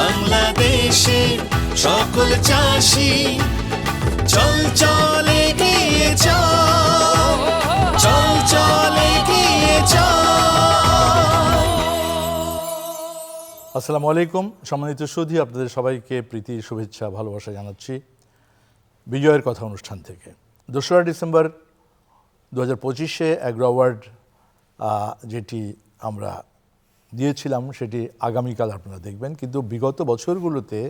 বাংলাদেশে সকল চাষি চল চলে গিয়ে চল চল গিয়ে আসসালামু আলাইকুম, সম্মানিত সুধী, আপনাদের সবাইকে প্রীতি, শুভেচ্ছা, ভালোবাসা জানাচ্ছি বিজয়ের কথা অনুষ্ঠান থেকে। দোসরা ডিসেম্বর দু হাজার পঁচিশে অ্যাগ্রো অ্যাওয়ার্ড যেটি আমরা দিয়েছিলাম সেটি আগামীকাল আপনারা দেখবেন। কিন্তু বিগত বছরগুলোতে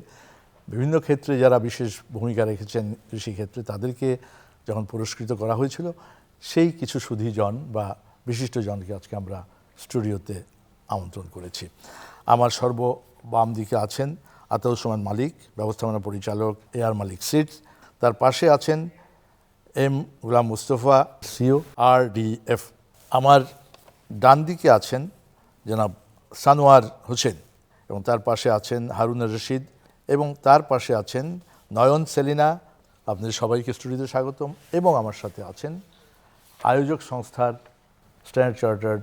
বিভিন্ন ক্ষেত্রে যারা বিশেষ ভূমিকা রেখেছেন কৃষিক্ষেত্রে, তাদেরকে যখন পুরস্কৃত করা হয়েছিল, সেই কিছু সুধীজন বা বিশিষ্টজনকে আজকে আমরা স্টুডিওতে আমন্ত্রণ করেছি। আমার সর্ব বাম দিকে আছেন আতাউসমান মালিক, ব্যবস্থাপনা পরিচালক এ আর মালিক সিট তার পাশে আছেন M Golam Mustafa, CEO, R D F. আমার ডান দিকে আছেন জনাব সানোয়ার হোসেন এবং তার পাশে আছেন হারুন রশিদ এবং তার পাশে আছেন নয়ন সেলিনা। আপনাদের সবাইকে স্টুডিওতে স্বাগতম এবং আমার সাথে আছেন আয়োজক সংস্থার স্ট্যান্ডার্ড চার্টার্ড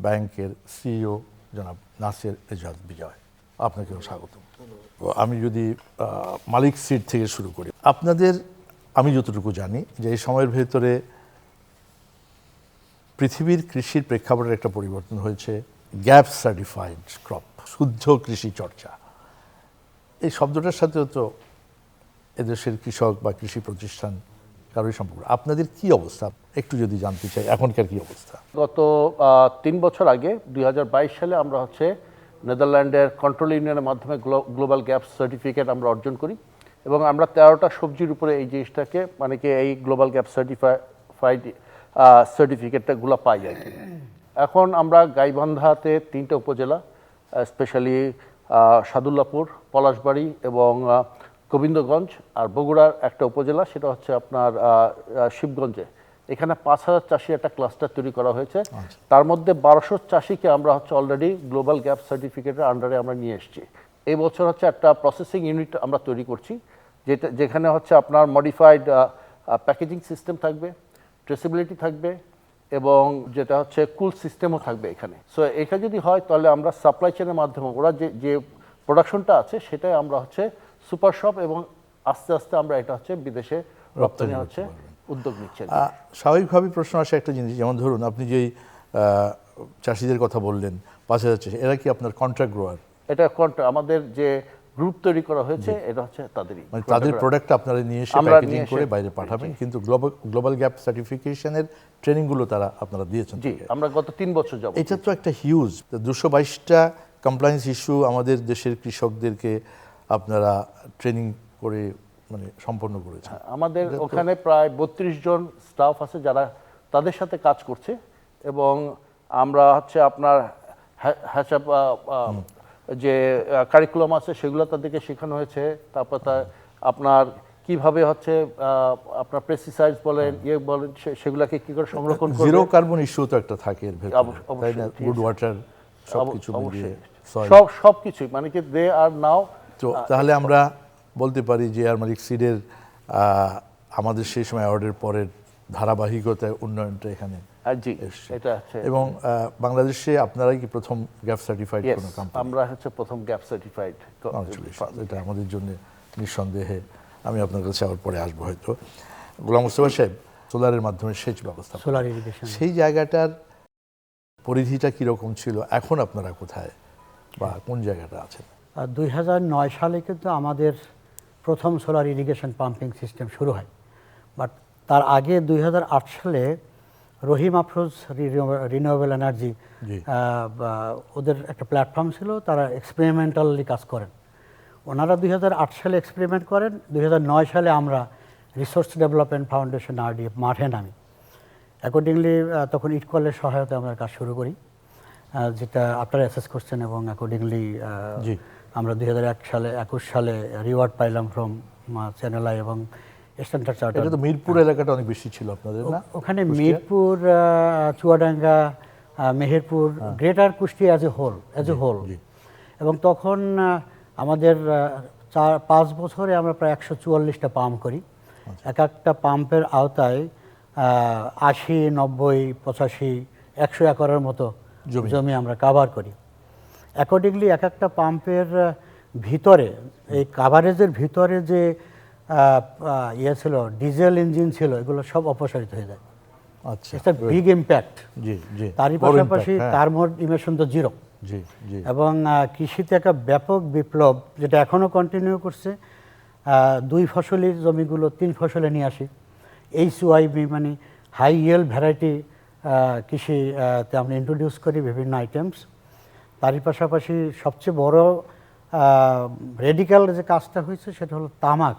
ব্যাংকের সিইও জনাব নাসির এজাজ বিজয়। আপনাকেও স্বাগতম। আমি যদি মালিক সিট থেকে শুরু করি। আপনাদের, আমি যতটুকু জানি যে এই সময়ের ভেতরে পৃথিবীর কৃষির প্রেক্ষাপটের একটা পরিবর্তন হয়েছে। গ্যাপ সার্টিফাইড ক্রপ, শুদ্ধ কৃষি চর্চা। এই শব্দটার সাথেও তো এদেশের কৃষক বা কৃষি প্রতিষ্ঠান কারোই সম্পর্ক। আপনাদের কি অবস্থা? একটু যদি জানতে চাই, এখনকার কি অবস্থা? গত তিন বছর আগে, দুই হাজার বাইশ সালে আমরা হচ্ছে নেদারল্যান্ডের কন্ট্রোল ইউনিয়নের মাধ্যমে গ্লোবাল গ্যাপ সার্টিফিকেট আমরা অর্জন করি এবং আমরা তেরোটা সবজির উপরে এই জিনিসটাকে মানে কি এই গ্লোবাল গ্যাপ সার্টিফাইড সার্টিফিকেটটাগুলো পাই আর কি। এখন আমরা গাইবান্ধাতে তিনটা উপজেলা স্পেশালি সাদুল্লাপুর পলাশবাড়ি এবং গোবিন্দগঞ্জ আর বগুড়ার একটা উপজেলা সেটা হচ্ছে আপনার শিবগঞ্জে। এখানে পাঁচ হাজার চাষি একটা ক্লাস্টার তৈরি করা হয়েছে। তার মধ্যে বারোশো চাষিকে আমরা হচ্ছে অলরেডি গ্লোবাল গ্যাপ সার্টিফিকেটের আন্ডারে আমরা নিয়ে এসেছি। এই বছর হচ্ছে একটা প্রসেসিং ইউনিট আমরা তৈরি করছি যেটা যেখানে হচ্ছে আপনার মডিফাইড প্যাকেজিং সিস্টেম থাকবে ট্রেসিবিলিটি থাকবে এবং যেটা হচ্ছে কুল সিস্টেমও থাকবে এখানে। সো এটা যদি হয় তাহলে আমরা সাপ্লাই চেনের মাধ্যমে ওরা যে যে প্রোডাকশনটা আছে সেটাই আমরা হচ্ছে সুপার শপ এবং আস্তে আস্তে আমরা এটা হচ্ছে বিদেশে রপ্তানি হচ্ছে উদ্যোগ নিচ্ছে আহ, স্বাভাবিকভাবেই প্রশ্ন আসে একটা জিনিস যেমন ধরুন আপনি যেই চাষিদের কথা বললেন পাঁচ হাজার চাষি এরা কি আপনার কন্ট্রাক্ট গ্রোয়ার এটা আমাদের যে গ্রুপ তৈরি করা হয়েছে এটা হচ্ছে তাদেরই মানে তাদের প্রোডাক্ট আপনারা নিয়ে এসে প্যাকেজিং করে বাইরে পাঠাবেন কিন্তু গ্লোবাল গ্লোবাল গ্যাপ সার্টিফিকেশনের ট্রেনিংগুলো তারা আপনারা দিয়েছেন জি আমরা গত তিন বছর যাব এটা তো একটা হিউজ দুশো বাইশটা কমপ্লায়েন্স ইস্যু আমাদের দেশের কৃষকদেরকে আপনারা ট্রেনিং করে মানে সম্পন্ন করেছেন। আমাদের ওখানে প্রায় বত্রিশ জন স্টাফ আছে যারা তাদের সাথে কাজ করছে এবং আমরা হচ্ছে আপনার হ্যাচাপ যে কারিকুলাম আছে সেগুলো তাদেরকে শেখানো হয়েছে। তারপর তা আপনার কীভাবে হচ্ছে আপনার পেস্টিসাইডস বলেন ইয়ে বলেন সেগুলাকে কি করে সংরক্ষণ জিরো কার্বন ইস্যু তো একটা থাকে এর ভেতরে গুড ওয়াটার সব অব- কিছু মিলিয়ে সব সব কিছুই মানে কি দে আর নাও তো তাহলে আমরা বলতে পারি যে আর মালিক সিডের আমাদের সেই সময় অ্যাওয়ার্ডের পরের ধারাবাহিকতায় উন্নয়নটা এখানে জি। এটা এবং বাংলাদেশে আপনারাই কি প্রথম গ্যাপ সার্টিফাইড কোনো কোম্পানি আমরা হচ্ছে প্রথম গ্যাপ সার্টিফাইড এটা আমাদের জন্য নিঃসন্দেহে আমি আপনার কাছে আবার পরে আসব হয়তো। গোলাম মুস্তফা সাহেব সোলারের মাধ্যমে সেচ ব্যবস্থা সোলার ইরিগেশন। সেই জায়গাটার পরিধিটা কীরকম ছিল? এখন আপনারা কোথায়? বা কোন জায়গাটা আছেন? দুই নয় সালে কিন্তু আমাদের প্রথম সোলার ইরিগেশন পাম্পিং সিস্টেম শুরু হয়। বাট তার আগে দুই হাজার আট সালে রহিম আফরোজ রিনিউয়েবল এনার্জি ওদের একটা প্ল্যাটফর্ম ছিল তারা এক্সপেরিমেন্টালি কাজ করেন। ওনারা দুই হাজার আট সালে এক্সপেরিমেন্ট করেন দুই হাজার নয় সালে আমরা রিসোর্স ডেভেলপমেন্ট ফাউন্ডেশন আরডিএফ মাঠে নামি। অ্যাকর্ডিংলি তখন ইটকলের সহায়তায় আমরা কাজ শুরু করি যেটা আপনারা অ্যাসেস করছেন এবং অ্যাকর্ডিংলি। আমরা দুই হাজার এক সালে একুশ সালে রিওয়ার্ড পাইলাম ফ্রম চ্যানেলাই এবং স্ট্যান্ডার্ড চার্টার এটা তো মিরপুর এলাকাটা অনেক বেশি ছিল আপনাদের না? ওখানে Mirpur Chuadanga Meherpur greater Kushtia as a whole as a whole এবং তখন আমাদের চার পাঁচ বছরে আমরা প্রায় একশো চুয়াল্লিশটা পাম্প করি। এক একটা পাম্পের আওতায় আশি নব্বই পঁচাশি একশো একরের মতো জমি। আমরা কাভার করি। অ্যাকর্ডিংলি এক একটা পাম্পের ভিতরে এই কাভারেজের ভিতরে যে ইয়ে ছিল ডিজেল ইঞ্জিন ছিল এগুলো সব অপসারিত হয়ে যায়। আচ্ছা বিগ ইম্প্যাক্ট জি জি। তারই পাশাপাশি হ্যাঁ। তার মোট ইমিশন তো জিরো জি জি। এবং কৃষিতে একটা ব্যাপক বিপ্লব যেটা এখনও কন্টিনিউ করছে দুই ফসলি জমিগুলো তিন ফসলে নিয়ে আসি। এইচ ওয়াইবি মানে হাই ইয়েল ভ্যারাইটি কৃষিতে আমরা ইন্ট্রোডিউস করি বিভিন্ন আইটেমস তারই পাশাপাশি সবচেয়ে বড় রেডিক্যাল যে কাজটা হয়েছে সেটা হলো তামাক।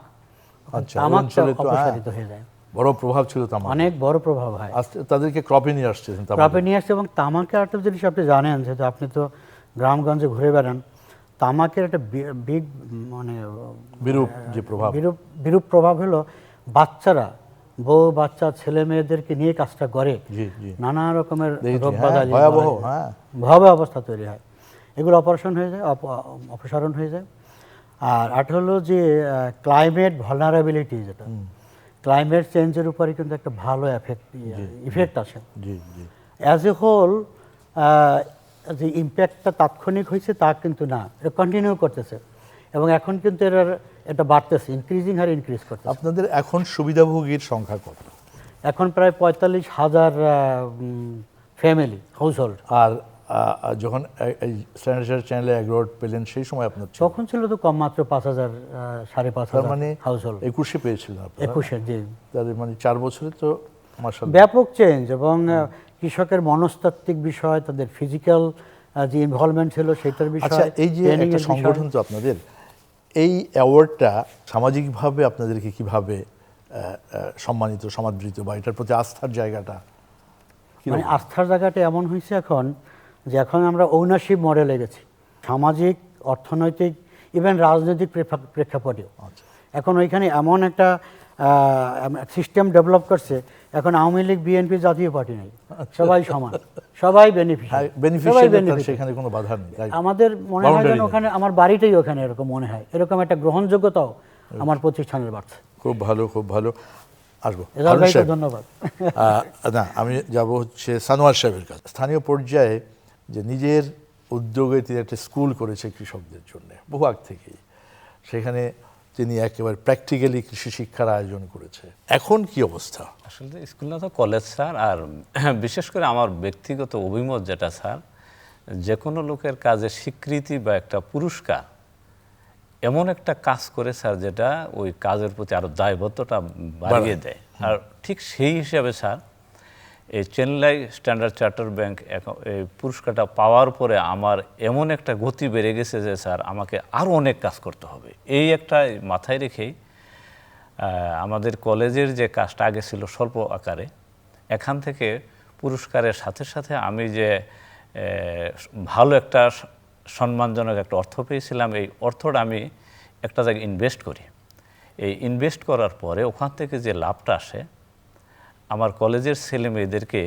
তামাকটা তো, হ্যাঁ। অপসারিত হয়ে যায়। বড় প্রভাব ছিল তামাক অনেক বড় প্রভাব হয়। তাদেরকে ক্রপে নিয়ে ক্রপে নিয়ে আসছে এবং তামাকের একটা জিনিস আপনি জানেন যেহেতু আপনি তো গ্রামগঞ্জে ঘুরে বেড়ান তামাকের একটা বিগ মানে বিরূপ যে প্রভাব। বিরূপ বিরূপ প্রভাব হলো বাচ্চারা বউ বাচ্চা ছেলে মেয়েদেরকে নিয়ে কাজটা করে। নানা রকমের রোগ হ্যাঁ, ভয়াবহ, হ্যাঁ। অবস্থা তৈরি হয়। এগুলো অপারেশন হয়ে যায় অপসারণ হয়ে যায়। আর আট হলো যে ক্লাইমেট ভলনারেবিলিটি যেটা। ক্লাইমেট চেঞ্জের উপরে কিন্তু একটা ভালো এফেক্ট ইফেক্ট আসে জি। জি অ্যাজ এ হোল যে ইম্প্যাক্টটা তাৎক্ষণিক হয়েছে তা কিন্তু না এটা কন্টিনিউ করতেছে। এবং এখন কিন্তু এর এটা বাড়তেছে ইনক্রিজিং হার ইনক্রিজ করতেছে। আপনাদের এখন সুবিধাভোগীর সংখ্যা কত? এখন প্রায় পঁয়তাল্লিশ হাজার ফ্যামিলি হাউস হোল্ড আর যখন স্ট্যান্ডার্ড চ্যানেলে অ্যাগ্রোড পেলেন সেই সময় আপনার? তখন ছিল তো কম মাত্র পাঁচ হাজার সাড়ে পাঁচ হাজার মানে হাউস হোল্ড একুশে পেয়েছিলেন একুশে জি। তার মানে চার বছরে তো ব্যাপক চেঞ্জ এবং কৃষকের মনস্তাত্ত্বিক বিষয় তাদের ফিজিক্যাল যে ইনভলভমেন্ট ছিল সেটার বিষয় আচ্ছা এই যে একটা সংগঠন তো আপনাদের এই অ্যাওয়ার্ডটা সামাজিকভাবে আপনাদেরকে কীভাবে সম্মানিত সমাদৃত বা এটার প্রতি আস্থার জায়গাটা মানে আস্থার জায়গাটা এমন হয়েছে এখন যে এখন আমরা ওনারশিপ মডেলে গেছি। সামাজিক অর্থনৈতিক ইভেন রাজনৈতিক প্রেক্ষা- প্রেক্ষাপটেও। আচ্ছা। এখন ওইখানে এমন একটা সিস্টেম ডেভেলপ করছে এখন আওয়ামী লীগ বিএনপি জাতীয় পার্টি নেই। সবাই সমান। সবাই হ্যাঁ, সেখানে কোনো বাধা নেই। আমাদের মনে হয় যেন ওখানে আমার বাড়িটাই ওখানে এরকম মনে হয়। এরকম একটা গ্রহণযোগ্যতাও আমার প্রতিষ্ঠানের বাড়ছে। খুব ভালো খুব ভালো। আসব। ধন্যবাদ। না আমি যাব হচ্ছে সানোয়ার সাহেবের কাছে। স্থানীয় পর্যায়ে যে নিজের উদ্যোগে তিনি একটা স্কুল করেছে কৃষকদের জন্য বহু আগ থেকেই। সেখানে তিনি একেবারে প্র্যাকটিক্যালি কৃষি শিক্ষার আয়োজন করেছে। এখন কি অবস্থা? আসলে স্কুল না তো কলেজ স্যার আর বিশেষ করে আমার ব্যক্তিগত অভিমত যেটা স্যার যে কোনো লোকের কাজে স্বীকৃতি বা একটা পুরস্কার এমন একটা কাজ করে স্যার যেটা ওই কাজের প্রতি আরও দায়বদ্ধতা বাড়িয়ে। দেয়। আর ঠিক সেই হিসাবে স্যার এই চেন্নাই স্ট্যান্ডার্ড চার্টার ব্যাংক এই পুরস্কারটা পাওয়ার পরে আমার এমন একটা গতি বেড়ে গেছে যে, স্যার, আমাকে আরও অনেক কাজ করতে হবে। এই একটা মাথায় রেখেই আমাদের কলেজের যে কাজটা আগে ছিল স্বল্প আকারে, এখান থেকে পুরস্কারের সাথে সাথে আমি যে ভালো একটা সম্মানজনক একটা অর্থ পেয়েছিলাম, এই অর্থটা আমি একটা জায়গায় ইনভেস্ট করি। এই ইনভেস্ট করার পরে ওখান থেকে যে লাভটা আসে আমার কলেজের ছেলে মেয়েদেরকে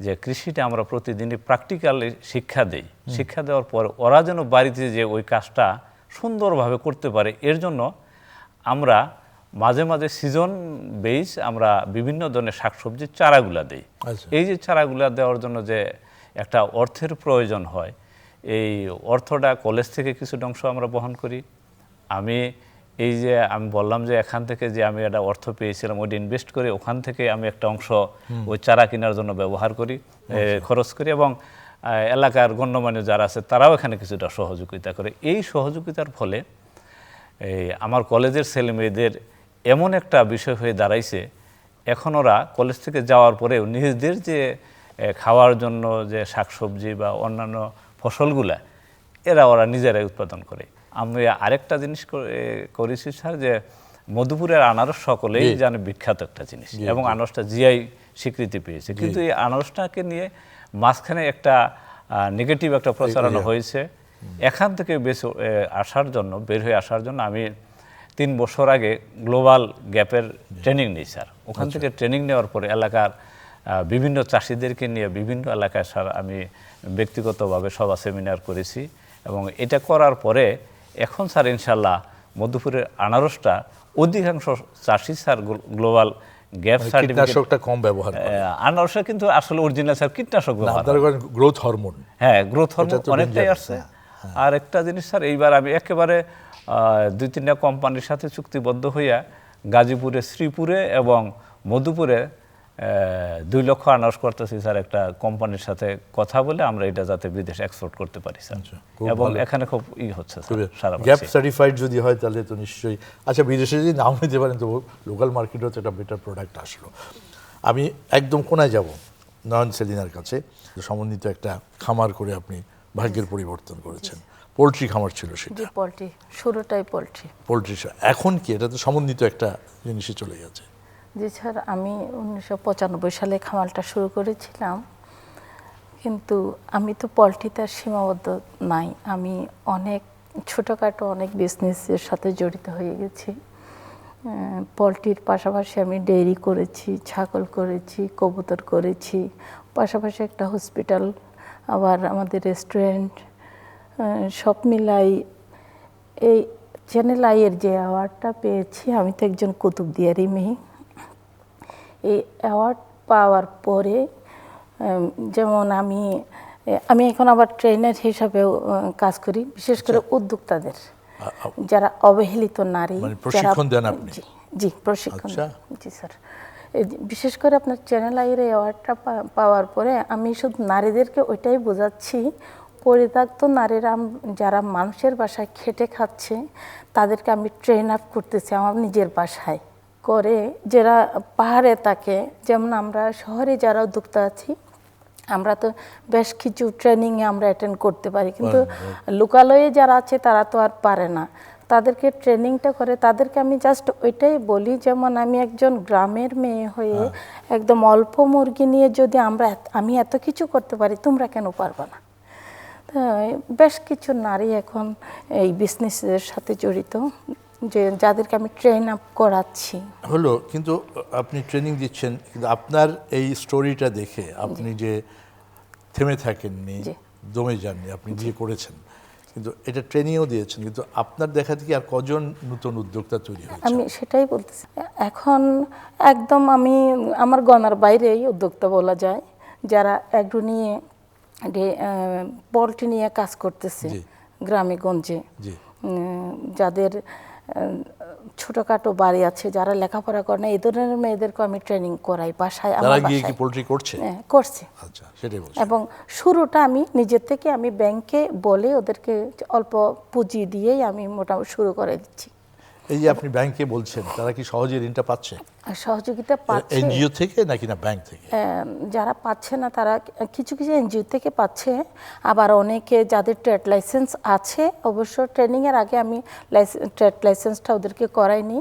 যে কৃষিটা আমরা প্রতিদিনই প্র্যাকটিক্যালি শিক্ষা দেই। শিক্ষা দেওয়ার পর ওরা যেন বাড়িতে যে ওই কাজটা সুন্দরভাবে করতে পারে এর জন্য আমরা মাঝে মাঝে সিজন বেস আমরা বিভিন্ন ধরনের শাকসবজির চারাগুলা দিই। আচ্ছা। এই যে চারাগুলা দেওয়ার জন্য যে একটা অর্থের প্রয়োজন হয় এই অর্থটা কলেজ থেকে কিছু অংশ আমরা বহন করি। আমি এই যে আমি বললাম যে এখান থেকে যে আমি একটা অর্থ পেয়েছিলাম ওইটা ইনভেস্ট করে ওখান থেকে আমি একটা অংশ ওই চারা কেনার জন্য ব্যবহার করি খরচ করি এবং এলাকার গণ্যমান্য যারা আছে তারাও এখানে কিছুটা সহযোগিতা করে। এই সহযোগিতার ফলে এই আমার কলেজের ছেলে মেয়েদের এমন একটা বিষয় হয়ে দাঁড়াইছে এখন ওরা কলেজ থেকে যাওয়ার পরেও নিজেদের যে খাওয়ার জন্য যে শাকসবজি বা অন্যান্য ফসলগুলা এরা ওরা নিজেরাই উৎপাদন করে। আমি আরেকটা জিনিস করেছি স্যার যে মধুপুরের আনারস সকলেই জানে বিখ্যাত একটা জিনিস এবং আনারসটা জিআই স্বীকৃতি পেয়েছে। কিন্তু এই আনারসটাকে নিয়ে মাঝখানে একটা নেগেটিভ একটা প্রচারণা হয়েছে। এখান থেকে বেশ আসার জন্য বের হয়ে আসার জন্য আমি তিন বছর আগে গ্লোবাল গ্যাপের ট্রেনিং নিই স্যার। ওখান থেকে ট্রেনিং নেওয়ার পরে এলাকার বিভিন্ন চাষিদেরকে নিয়ে বিভিন্ন এলাকায় স্যার আমি ব্যক্তিগতভাবে সভা সেমিনার করেছি এবং এটা করার পরে এখন স্যার ইনশাল্লাহ মধুপুরের আনারসটা অধিকাংশ চাষি স্যার গ্লোবাল গ্যাপ মানে কীটনাশকটা কম ব্যবহার আনারসে কিন্তু আসলে অরিজিনাল স্যার কীটনাশক ব্যবহার গ্রোথ হরমোন হ্যাঁ গ্রোথ হরমোন অনেকটাই আসছে। হ্যাঁ, আর একটা জিনিস স্যার এইবার আমি একেবারে দুই তিনটা কোম্পানির সাথে চুক্তিবদ্ধ হইয়া গাজীপুরে শ্রীপুরে এবং মধুপুরে দুই লক্ষ আনাউন্স করতেছি স্যার একটা কোম্পানির সাথে কথা বলে আমরা এটা যাতে বিদেশে এক্সপোর্ট করতে পারি স্যার। আচ্ছা, এবং এখানে খুব ই হচ্ছে সারা গ্যাপ সার্টিফাইড যদি হয় তাহলে তো নিশ্চয়ই আচ্ছা বিদেশে যদি নাও নিতে পারেন তো লোকাল মার্কেটেও তো একটা বেটার প্রোডাক্ট আসলো। আমি একদম কোনায় যাব নয়ন সেলিনার কাছে। সমন্বিত একটা খামার করে আপনি ভাগ্যের পরিবর্তন করেছেন। পোলট্রি খামার ছিল সেটা। Poultry শুরুটাই poultry. পোলট্রি এখন কি? এটা তো সমন্বিত একটা জিনিসে চলে গেছে। জি স্যার, আমি উনিশশো পঁচানব্বই সালে খামালটা শুরু করেছিলাম। কিন্তু আমি তো পোলট্রিতে সীমাবদ্ধ নাই। আমি অনেক ছোটোখাটো অনেক বিজনেসের সাথে জড়িত হয়ে গেছি। পোলট্রির পাশাপাশি আমি ডেইরি করেছি, ছাগল করেছি, কবুতর করেছি। পাশাপাশি একটা হসপিটাল আবার আমাদের রেস্টুরেন্ট সব মিলাই এই চ্যানেল আইয়ের যে অ্যাওয়ার্ডটা পেয়েছি, আমি তো একজন কুতুবদিয়ারি মেয়ে। এই অ্যাওয়ার্ড পাওয়ার পরে যেমন আমি আমি এখন আবার ট্রেনার হিসাবেও কাজ করি বিশেষ করে উদ্যোক্তাদের যারা অবহেলিত নারী মানে যারা- প্রশিক্ষণ দেন আপনি? জি জি প্রশিক্ষণ আচ্ছা। জি স্যার বিশেষ করে আপনার চ্যানেল আইয়ের এই অ্যাওয়ার্ডটা পা- পাওয়ার পরে আমি শুধু নারীদেরকে ওইটাই বোঝাচ্ছি পরিত্যক্ত নারীরা যারা মানুষের বাসায় খেটে খাচ্ছে তাদেরকে আমি ট্রেন আপ করতেছি আমার নিজের বাসায় করে যারা পাহাড়ে থাকে যেমন আমরা শহরে যারা উদ্যোক্তা আছি আমরা তো বেশ কিছু ট্রেনিংয়ে আমরা অ্যাটেন্ড করতে পারি। কিন্তু লোকালয়ে যারা আছে তারা তো আর পারে না। তাদেরকে ট্রেনিংটা করে তাদেরকে আমি জাস্ট ওইটাই বলি যেমন আমি একজন গ্রামের মেয়ে হয়ে একদম অল্প মুরগি নিয়ে যদি আমরা আমি এত কিছু করতে পারি তোমরা কেন পারবে না? বেশ কিছু নারী এখন এই বিজনেসের সাথে জড়িত। যে যাদেরকে আমি ট্রেন আপ করাচ্ছি। হলো কিন্তু আপনি ট্রেনিং দিচ্ছেন কিন্তু আপনার এই স্টোরিটা দেখে আপনি যে থেমে থাকেননি। দমে যাননি আপনি দিয়ে করেছেন কিন্তু এটা ট্রেনিংও দিয়েছেন কিন্তু আপনার দেখা থেকে আর কজন নতুন উদ্যোক্তা তৈরি হয়েছে? আমি সেটাই বলতেছি এখন একদম আমি আমার গনার বাইরেই উদ্যোক্তা বলা যায় যারা এগ্রো নিয়ে পোলট্রি নিয়ে কাজ করতেছে। গ্রামে গঞ্জে। যাদের ছোটখাটো বাড়ি আছে যারা লেখাপড়া করে না এই ধরনের মেয়েদেরকে আমি ট্রেনিং করাই বাসায় আমার গিয়ে কি পোলট্রি করছে? হ্যাঁ, করছে। আচ্ছা সেটাই বলছি। এবং শুরুটা আমি নিজের থেকে আমি ব্যাংকে বলে ওদেরকে অল্প পুঁজি দিয়েই আমি মোটামুটি শুরু করে দিচ্ছি। এই যে আপনি ব্যাংকে বলছেন তারা কি সহজে ঋণটা পাচ্ছে? আর সহযোগিতা পাচ্ছে। এনজিও থেকে নাকি না ব্যাংক থেকে? যারা পাচ্ছে না তারা কিছু কিছু এনজিও থেকে পাচ্ছে আবার অনেকে যাদের ট্রেড লাইসেন্স আছে অবশ্য ট্রেনিংয়ের আগে আমি ট্রেড লাইসেন্সটা ওদেরকে করাইনি।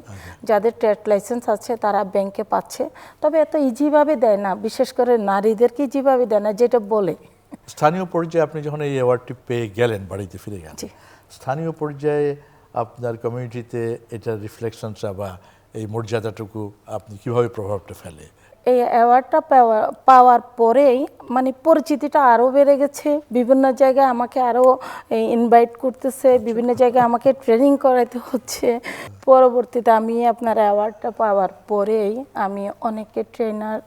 যাদের ট্রেড লাইসেন্স আছে তারা ব্যাংকে পাচ্ছে। তবে এত ইজিভাবে দেয় না বিশেষ করে নারীদেরকে ইজিভাবে দেয় না যেটা বলে। স্থানীয় পর্যায়ে আপনি যখন এই অ্যাওয়ার্ডটি পেয়ে গেলেন বাড়িতে ফিরে গেলেন স্থানীয় পর্যায়ে আপনার কমিউনিটিতে এটার রিফ্লেকশনটা বা এই মর্যাদাটুকু আপনি কীভাবে প্রভাবটা ফেলে? এই অ্যাওয়ার্ডটা পাওয়া পাওয়ার পরেই মানে পরিচিতিটা আরও বেড়ে গেছে। বিভিন্ন জায়গায় আমাকে আরও ইনভাইট করতেছে বিভিন্ন জায়গায় আমাকে ট্রেনিং করাতে হচ্ছে। পরবর্তীতে আমি আপনার অ্যাওয়ার্ডটা পাওয়ার পরেই আমি অনেকে ট্রেনার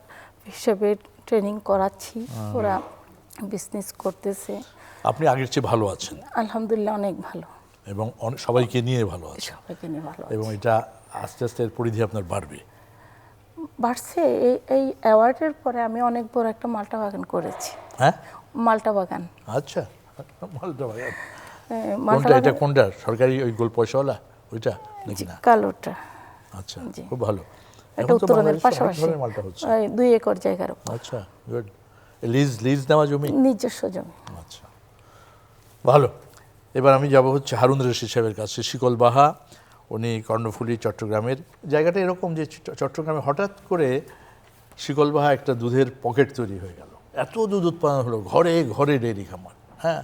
হিসেবে ট্রেনিং করাচ্ছি। ওরা বিজনেস করতেছে। আপনি আগের চেয়ে ভালো আছেন। আলহামদুলিল্লাহ অনেক ভালো। এবং সবাইকে নিয়ে ভালো আছেন সবাইকে নিয়ে ভালো এবং এটা আস্তে আস্তে এর পরিধি আপনার বাড়বে। বাড়ছে। এই এই অ্যাওয়ার্ডের পরে আমি অনেক বড় একটা মালটা বাগান করেছি। হ্যাঁ? মালটা বাগান। আচ্ছা। মালটা বাগান। কোনটা? এটা কোনটা? সরকারি ওই গোল পয়সাওয়ালা? ওইটা? নাকি না? কালোটা। আচ্ছা খুব ভালো। এটা উত্তরণের পাশাপাশি। দুই একর জায়গার আচ্ছা গুড লিজ লিজ নেওয়া জমি? নিজস্ব জমি। আচ্ছা। ভালো। এবার আমি যাব হচ্ছে হারুন রশিদ সাহেবের কাছে শিকল বাহা, উনি কর্ণফুলী, চট্টগ্রামের। জায়গাটা এরকম যে চট্টগ্রামে হঠাৎ করে শিকল বাহা একটা দুধের পকেট তৈরি হয়ে গেল। এত দুধ উৎপাদন হলো, ঘরে ঘরে ডেয়ারি খামার হ্যাঁ?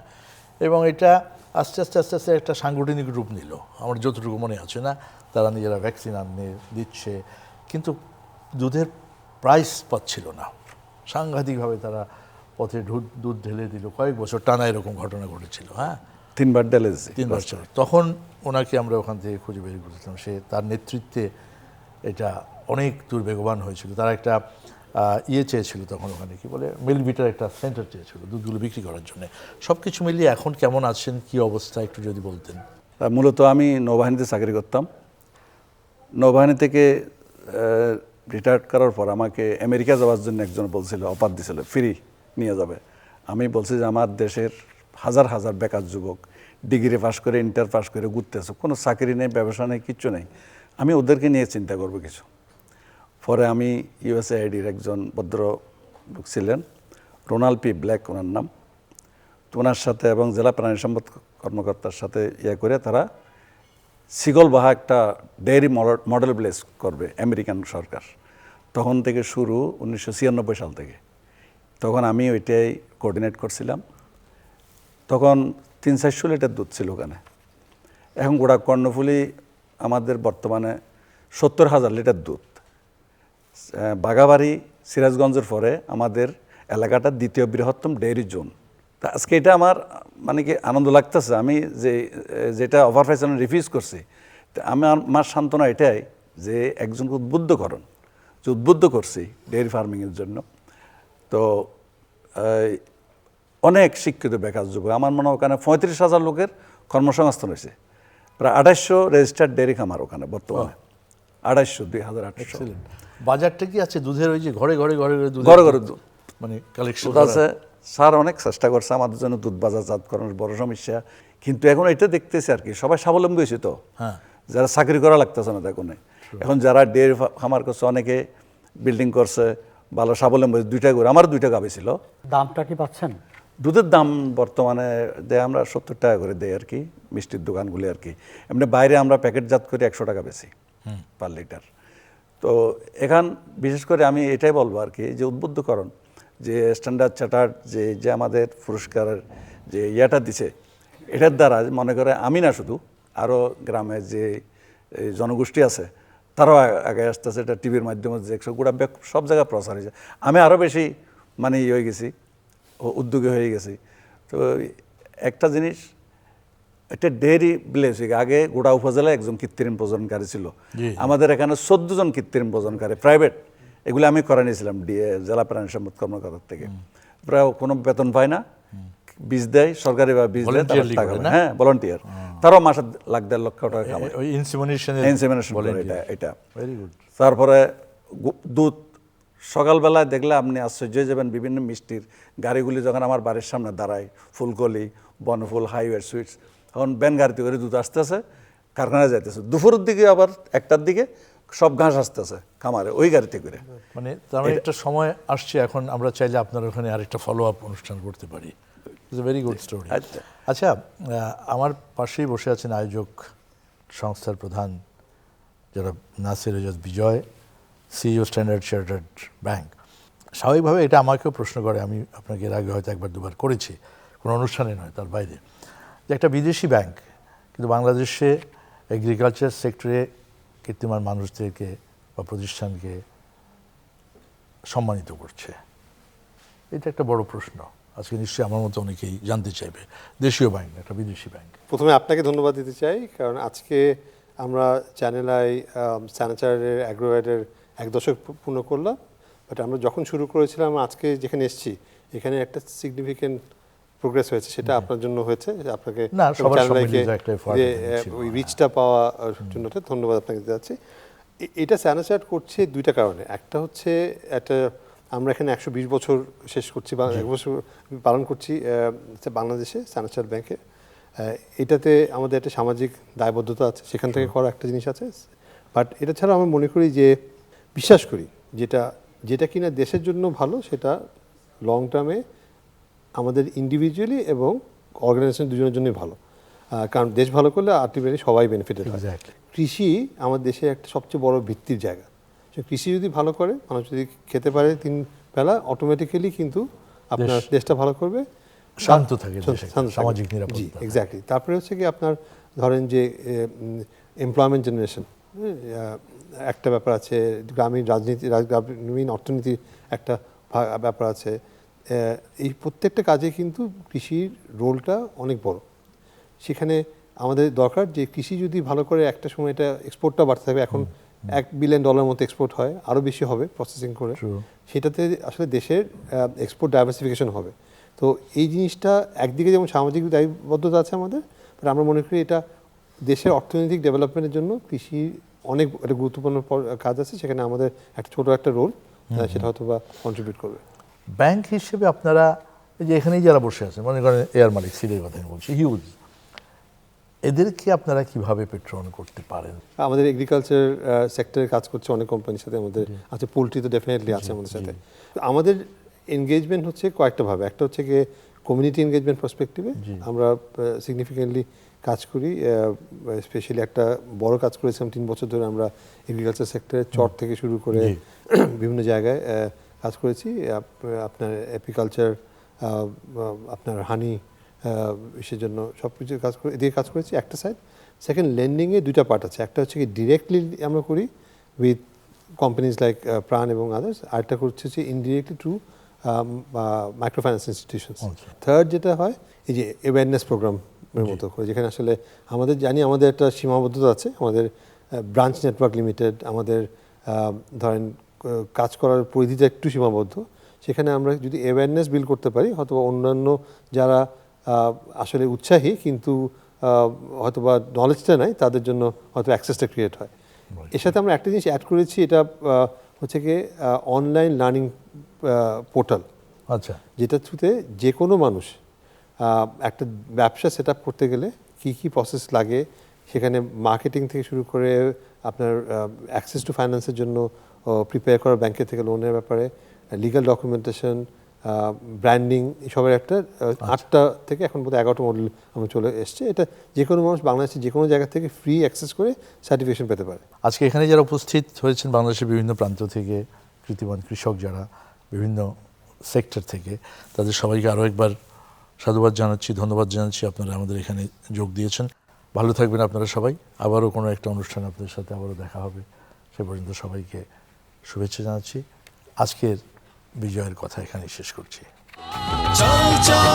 এবং এটা আস্তে আস্তে আস্তে আস্তে একটা সাংগঠনিক রূপ নিল। আমার যতটুকু মনে আছে না, তারা নিজেরা ভ্যাকসিন আনে দিচ্ছে, কিন্তু দুধের প্রাইস পাচ্ছিল না। সাংঘাতিকভাবে তারা পথে দুধ ঢেলে দিল। কয়েক বছর টানা এরকম ঘটনা ঘটেছিল হ্যাঁ? তিনবার ডেলেছি তিন বছর তখন ওনাকে আমরা ওখান থেকে খুঁজে বের করেছিলাম। সে তার নেতৃত্বে এটা অনেক দূর বেগবান হয়েছিল। তারা একটা ইয়ে চেয়েছিল তখন ওখানে কি বলে মিল বিটার একটা সেন্টার চেয়েছিল দুধগুলো বিক্রি করার জন্য। সব কিছু মিলিয়ে এখন কেমন আছেন? কি অবস্থা? একটু যদি বলতেন। মূলত আমি নৌবাহিনীতে চাকরি করতাম। নৌবাহিনী থেকে রিটায়ার্ড করার পর আমাকে আমেরিকা যাওয়ার জন্য একজন বলছিল অফার দিছিল ফ্রি নিয়ে যাবে। আমি বলছি যে আমার দেশের হাজার হাজার বেকার যুবক ডিগ্রি পাশ করে, ইন্টার পাশ করে ঘুরতে ঘুরতেছে। কোনো চাকরি নেই, ব্যবসা নেই, কিচ্ছু নেই। আমি ওদেরকে নিয়ে চিন্তা করব কিছু। পরে আমি ইউএসএআইডির একজন ভদ্র লোক ছিলেন রোনাল্ড পি ব্ল্যাক ওনার নাম। তো ওনার সাথে এবং জেলা প্রাণী সম্পদ কর্মকর্তার সাথে ইয়ে করে তারা সিগল বাহা একটা ডেয়ারি মডেল প্লেস করবে, আমেরিকান সরকার। তখন থেকে শুরু উনিশশো ছিয়ানব্বই সাল থেকে। তখন আমি ওইটাই কোঅর্ডিনেট করছিলাম। তখন তিন চারশো লিটার দুধ ছিল ওখানে। এখন গোড়া কর্ণফুলি আমাদের বর্তমানে সত্তর হাজার লিটার দুধ। বাগাবাড়ি সিরাজগঞ্জের পরে আমাদের এলাকাটা দ্বিতীয় বৃহত্তম ডেয়ারি জোন। তা আজকে এটা আমার মানে কি আনন্দ লাগতেছে, আমি যে, যেটা অফার পাইছি আমি রিফিউজ করছি, তা আমার আমার সান্ত্বনা এটাই যে একজনকে উদ্বুদ্ধ করুন, যে উদ্বুদ্ধ করছি ডেয়ারি ফার্মিংয়ের জন্য। তো অনেক শিক্ষিত বেকার যুবক। আমার মনে হয় ওখানে পঁয়ত্রিশ হাজার লোকের কর্মসংস্থান হয়েছে। প্রায় আঠাশশো রেজিস্টার্ড ডেয়ারি খামার ওখানে বর্তমানে। আড়াইশো দুই হাজার আটশো। বাজারটা কি আছে? দুধের ওই যে ঘরে ঘরে ঘরে ঘরে দুধ ঘরে ঘরে দুধ। মানে কালেকশন আছে। স্যার অনেক চেষ্টা করছে আমাদের জন্য দুধ বাজারজাত করানোর বড় সমস্যা। কিন্তু এখন এটা দেখতেছে আর কি। সবাই স্বাবলম্বী হয়েছে তো। হ্যাঁ। যারা চাকরি করা লাগতেছে না এখন এখন যারা ডেয়ারি খামার করছে অনেকে বিল্ডিং করছে ভালো স্বাবলম্বী হয়েছে, দুইটা করে আমার দুইটা গাবি ছিল। দামটা কি পাচ্ছেন? দুধের দাম বর্তমানে দেয় আমরা সত্তর টাকা করে দেই আর কি মিষ্টির দোকানগুলি আর কি। এমনি বাইরে আমরা প্যাকেটজাত করে একশো টাকা বেশি পার লিটার। তো এখান বিশেষ করে আমি এটাই বলব আর কি যে উদ্বুদ্ধকরণ যে স্ট্যান্ডার্ড চার্টার্ড যে যে আমাদের পুরস্কারের যে ইয়েটা দিছে এটার দ্বারা মনে করে আমি না শুধু আরও গ্রামে যে এই জনগোষ্ঠী আছে তারাও আগে আসতেছে এটা টিভির মাধ্যমে যে একশো গোটা সব জায়গায় প্রচার হয়েছে। আমি আরও বেশি মানে ইয়ে হয়ে গেছি উদ্যোগী হয়ে গেছি। তো একটা জিনিস একটা ডেয়ারি ভিলেজ আগে গোড়া উপজেলায় একজন কৃত্রিম প্রজননকারী ছিল। আমাদের এখানে চোদ্দ জন কৃত্রিম প্রজননকারী প্রাইভেট এগুলো আমি করে নিয়েছিলাম ডিএ জেলা প্রাণী সম্পদ কর্মকর্তার থেকে। প্রায় কোনো বেতন পায় না। বীজ দেয় সরকারি বা বীজ দেয় টাকা? হ্যাঁ ভলান্টিয়ার তারাও মাসে লাখ দেড় লক্ষ টাকা ওই ইনসিমিনেশন এটা এটা। তারপরে দুধ সকালবেলায় দেখলে আপনি আশ্চর্য হয়ে যাবেন বিভিন্ন মিষ্টির গাড়িগুলি যখন আমার বাড়ির সামনে দাঁড়ায় ফুলকলি বনফুল হাইওয়ে সুইটস তখন ব্যান গাড়িতে করে দুধ আসতেছে কারখানায় যাইতেছে। দুপুরের দিকে আবার একটার দিকে সব ঘাস আসতেছে খামারে ওই গাড়িতে করে। মানে তার মানে একটা সময় আসছে এখন আমরা চাইলে আপনার ওখানে আরেকটা ফলো আপ অনুষ্ঠান করতে পারি। ইটস ভেরি গুড স্টোরি আচ্ছা। আচ্ছা আমার পাশেই বসে আছেন আয়োজক সংস্থার প্রধান যারা Nasir Bijoy. CEO Standard Chartered Bank স্বাভাবিকভাবে এটা আমাকেও প্রশ্ন করে, আমি আপনাকে এর আগে হয়তো একবার দুবার করেছি, কোনো অনুষ্ঠানে নয়, তার বাইরে। যে একটা বিদেশি ব্যাংক, কিন্তু বাংলাদেশে এগ্রিকালচার সেক্টরে কীর্তিমান মানুষদেরকে বা প্রতিষ্ঠানকে সম্মানিত করছে। এটা একটা বড় প্রশ্ন। আজকে নিশ্চয়ই আমার মতো অনেকেই জানতে চাইবে। দেশীয় ব্যাংক একটা বিদেশি ব্যাংক। প্রথমে আপনাকে ধন্যবাদ দিতে চাই, কারণ আজকে আমরা চ্যানেল আই স্যানিটারের অ্যাগ্রোয়েডের এক দশক পূর্ণ করলাম বাট আমরা যখন শুরু করেছিলাম আজকে যেখানে এসেছি এখানে একটা সিগনিফিকেন্ট প্রোগ্রেস হয়েছে সেটা আপনার জন্য হয়েছে আপনাকে ওই হ্যাঁ। রিচটা পাওয়া জন্য ধন্যবাদ আপনাকে দিতে যাচ্ছি। এটা স্যানিটার করছে দুইটা কারণে। একটা হচ্ছে একটা আমরা এখানে একশো বিশ বছর শেষ করছি বা এক বছর পালন করছি বাংলাদেশে স্যানিটার ব্যাংকে এটাতে আমাদের একটা সামাজিক দায়বদ্ধতা আছে সেখান থেকে করা একটা জিনিস আছে। বাট এটা ছাড়া আমরা মনে করি যে বিশ্বাস করি যেটা যেটা কিনা দেশের জন্য ভালো সেটা লং টার্মে আমাদের ইন্ডিভিজুয়ালি এবং অর্গানাইজেশন দুজনের জন্যই ভালো। কারণ দেশ ভালো করলে আলটিমেটলি সবাই বেনিফিটেড হয়। কৃষি আমার দেশে একটা সবচেয়ে বড় ভিত্তির জায়গা। সে কৃষি যদি ভালো করে মানুষ যদি খেতে পারে তিন বেলা অটোমেটিক্যালি কিন্তু আপনার দেশটা ভালো করবে। শান্ত থাকে। সামাজিক জি এক্স্যাক্টলি তারপরে হচ্ছে কি আপনার ধরেন যে এমপ্লয়মেন্ট জেনারেশন একটা ব্যাপার আছে গ্রামীণ রাজনীতি গ্রামীণ অর্থনীতির একটা ব্যাপার আছে। এই প্রত্যেকটা কাজে কিন্তু কৃষির রোলটা অনেক বড়। সেখানে আমাদের দরকার যে কৃষি যদি ভালো করে একটা সময় এটা এক্সপোর্টটা বাড়তে থাকবে এখন এক বিলিয়ন ডলার মতো এক্সপোর্ট হয় আরও বেশি হবে প্রসেসিং করে। সেটাতে আসলে দেশের এক্সপোর্ট ডাইভার্সিফিকেশন হবে। তো এই জিনিসটা একদিকে যেমন সামাজিক দায়বদ্ধতা আছে আমাদের বাট আমরা মনে করি এটা দেশের অর্থনৈতিক ডেভেলপমেন্টের জন্য কৃষি অনেক একটা গুরুত্বপূর্ণ কাজ আছে সেখানে আমাদের একটা ছোট একটা রোল সেটা হয়তো বা কন্ট্রিবিউট করবে। ব্যাংক হিসেবে আপনারা এই যে এখানেই যারা বসে আছেন মনে করেন এয়ার মালিক সিলের কথা আমি বলছি হিউজ এদেরকে আপনারা কীভাবে পেট্রোল করতে পারেন? আমাদের এগ্রিকালচার সেক্টরে কাজ করছে অনেক কোম্পানির সাথে আমাদের আছে পোলট্রি তো ডেফিনেটলি আছে আমাদের সাথে। আমাদের এনগেজমেন্ট হচ্ছে কয়েকটা ভাবে। একটা হচ্ছে গিয়ে কমিউনিটি এনগেজমেন্ট পার্সপেক্টিভে আমরা সিগনিফিকেন্টলি কাজ করি স্পেশালি একটা বড় কাজ করেছিলাম তিন বছর ধরে আমরা এগ্রিকালচার সেক্টরে চট থেকে শুরু করে বিভিন্ন জায়গায় কাজ করেছি। আপনার এপিকালচার আপনার হানি ইসের জন্য সব কিছু কাজ করে এদিকে কাজ করেছি একটা সাইড সেকেন্ড লেন্ডিংয়ে দুইটা পার্ট আছে। একটা হচ্ছে কি ডিরেক্টলি আমরা করি উইথ কোম্পানিজ লাইক প্রাণ এবং আদার্স আরেকটা করছে হচ্ছে indirectly to microfinance institutions third যেটা হয় এই যে অ্যাওয়ারনেস প্রোগ্রামের মতো করে যেখানে আসলে আমাদের জানি আমাদের একটা সীমাবদ্ধতা আছে আমাদের ব্রাঞ্চ নেটওয়ার্ক লিমিটেড আমাদের ধরেন কাজ করার পরিধিটা একটু সীমাবদ্ধ। সেখানে আমরা যদি অ্যাওয়ারনেস বিল করতে পারি হয়তো অন্যান্য যারা আসলে উৎসাহী কিন্তু হয়তো বা নলেজটা নাই তাদের জন্য হয়তো অ্যাক্সেসটা ক্রিয়েট হয়। এর সাথে আমরা একটা জিনিস অ্যাড করেছি এটা হচ্ছে কি অনলাইন লার্নিং পোর্টাল আচ্ছা। যেটা থ্রুতে যে কোনো মানুষ একটা ব্যবসা সেট করতে গেলে কি কি প্রসেস লাগে? সেখানে মার্কেটিং থেকে শুরু করে আপনার অ্যাক্সেস টু ফাইন্যান্সের জন্য প্রিপেয়ার করা ব্যাংকের থেকে লোনের ব্যাপারে লিগাল ডকুমেন্টেশন ব্র্যান্ডিং এসবের একটা আটটা থেকে এখন বোধহয় এগারোটা মডেল আমরা চলে এসছে। এটা যে কোনো মানুষ বাংলাদেশের যে কোনো জায়গা থেকে ফ্রি অ্যাক্সেস করে সার্টিফিকেশন পেতে পারে। আজকে এখানে যারা উপস্থিত হয়েছেন বাংলাদেশের বিভিন্ন প্রান্ত থেকে কৃতিমান কৃষক যারা বিভিন্ন সেক্টর থেকে তাদের সবাইকে আরও একবার সাধুবাদ জানাচ্ছি, ধন্যবাদ জানাচ্ছি আপনারা আমাদের এখানে যোগ দিয়েছেন। ভালো থাকবেন আপনারা সবাই। আবারও কোনো একটা অনুষ্ঠান আপনাদের সাথে আবারও দেখা হবে। সে পর্যন্ত সবাইকে শুভেচ্ছা জানাচ্ছি। আজকের বিজয়ের কথা এখানেই শেষ করছি। চল চল